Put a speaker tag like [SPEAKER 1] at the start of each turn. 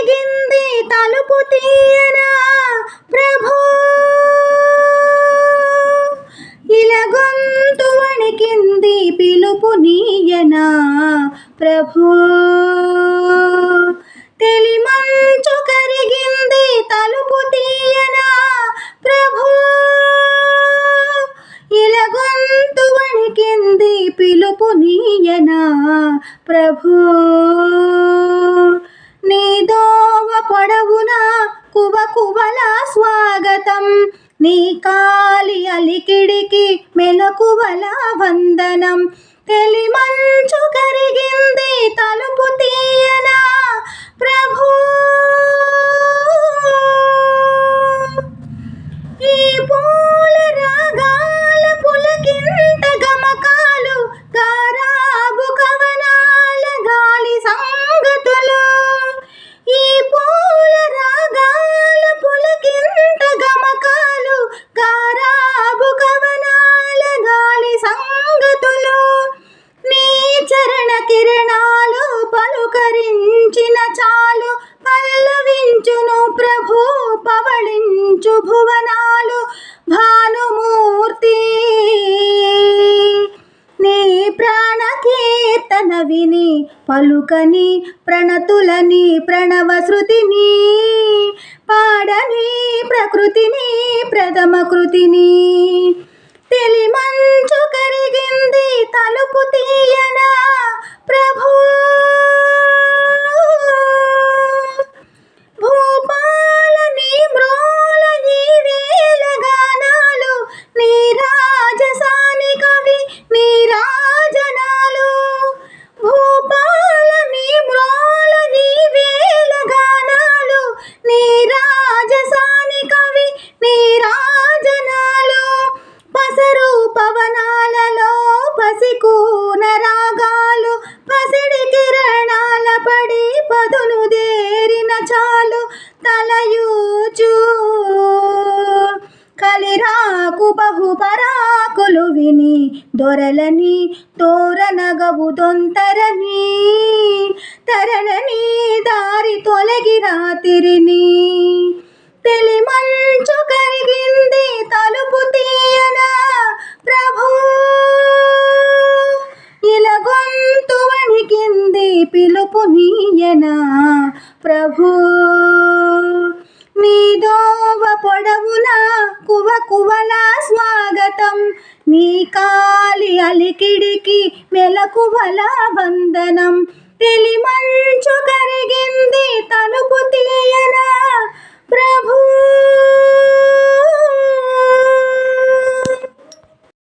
[SPEAKER 1] కరిగింది తలుపు తీయనా ప్రభు? ఇలా గొంతు వణికింది పిలుపు నీయనా ప్రభు? తెలిమంచు కరిగింది తలుపు తీయనా ప్రభు? ఇలా గొంతు వణికింది పిలుపు నీయనా ప్రభు? నీ దోవ పొడవునా కువ కువల స్వాగతం. నీ కాలి అలికిడికి మెలకువల వందనం. తెలి మంచు కరిగింది తలుపు పలుకరించిన చాలు పల్లవించును ప్రభు పవళించు భువనాలు భానుమూర్తి. నీ ప్రాణ కీర్తన విని పలుకని ప్రణతులని ప్రణవ శృతిని పాడని ప్రకృతిని ప్రథమ కృతిని తెలి మంచు రాజసాని కవి నీరాజనాలో పసరు పవనాలలో పసికూన రాగాలు పసిడి కిరణాల పడి పదును దేరిన చాలు తలయూచు. కలిరాకు బహుపరాకులు విని దొరలని తోరనగవు దొంతరని తరణని దారి తొలగి రాతిరిని ప్రభు మీ దోవ పొడవున కువ కువల స్వాగతం. నీ కాలి అలికిడికి మెలకువల వందనం. తెలిమంచు కరిగింది తలుపు తీయనా